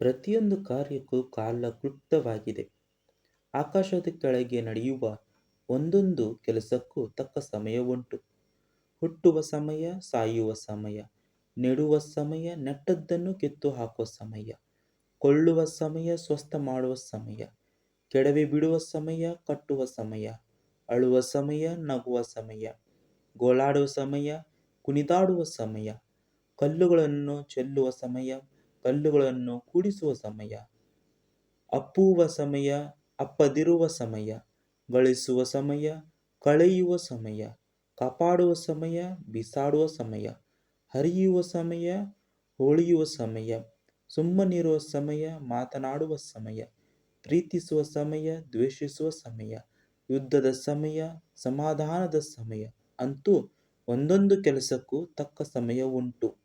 ಪ್ರತಿಯೊಂದು ಕಾರ್ಯಕ್ಕೂ ಕಾಲ ಕ್ಲುಪ್ತವಾಗಿದೆ. ಆಕಾಶದ ಕೆಳಗೆ ನಡೆಯುವ ಒಂದೊಂದು ಕೆಲಸಕ್ಕೂ ತಕ್ಕ ಸಮಯ ಉಂಟು. ಹುಟ್ಟುವ ಸಮಯ, ಸಾಯುವ ಸಮಯ, ನೆಡುವ ಸಮಯ, ನೆಟ್ಟದ್ದನ್ನು ಕಿತ್ತು ಹಾಕುವ ಸಮಯ, ಕೊಳ್ಳುವ ಸಮಯ, ಸ್ವಸ್ಥ ಮಾಡುವ ಸಮಯ, ಕೆಡವೆ ಬಿಡುವ ಸಮಯ, ಕಟ್ಟುವ ಸಮಯ, ಅಳುವ ಸಮಯ, ನಗುವ ಸಮಯ, ಗೋಳಾಡುವ ಸಮಯ, ಕುಣಿದಾಡುವ ಸಮಯ, ಕಲ್ಲುಗಳನ್ನು ಚೆಲ್ಲುವ ಸಮಯ ಕಲ್ಲುಗಳನ್ನು ಕೂಡಿಸುವ ಸಮಯ, ಅಪ್ಪುವ ಸಮಯ, ಅಪ್ಪದಿರುವ ಸಮಯ, ಗಳಿಸುವ ಸಮಯ, ಕಳೆಯುವ ಸಮಯ, ಕಾಪಾಡುವ ಸಮಯ, ಬಿಸಾಡುವ ಸಮಯ, ಹರಿಯುವ ಸಮಯ, ಹೊಳೆಯುವ ಸಮಯ, ಸುಮ್ಮನಿರುವ ಸಮಯ, ಮಾತನಾಡುವ ಸಮಯ, ಪ್ರೀತಿಸುವ ಸಮಯ, ದ್ವೇಷಿಸುವ ಸಮಯ, ಯುದ್ಧದ ಸಮಯ, ಸಮಾಧಾನದ ಸಮಯ ಅಂತೂ ಒಂದೊಂದು ಕೆಲಸಕ್ಕೂ ತಕ್ಕ ಸಮಯ ಉಂಟು.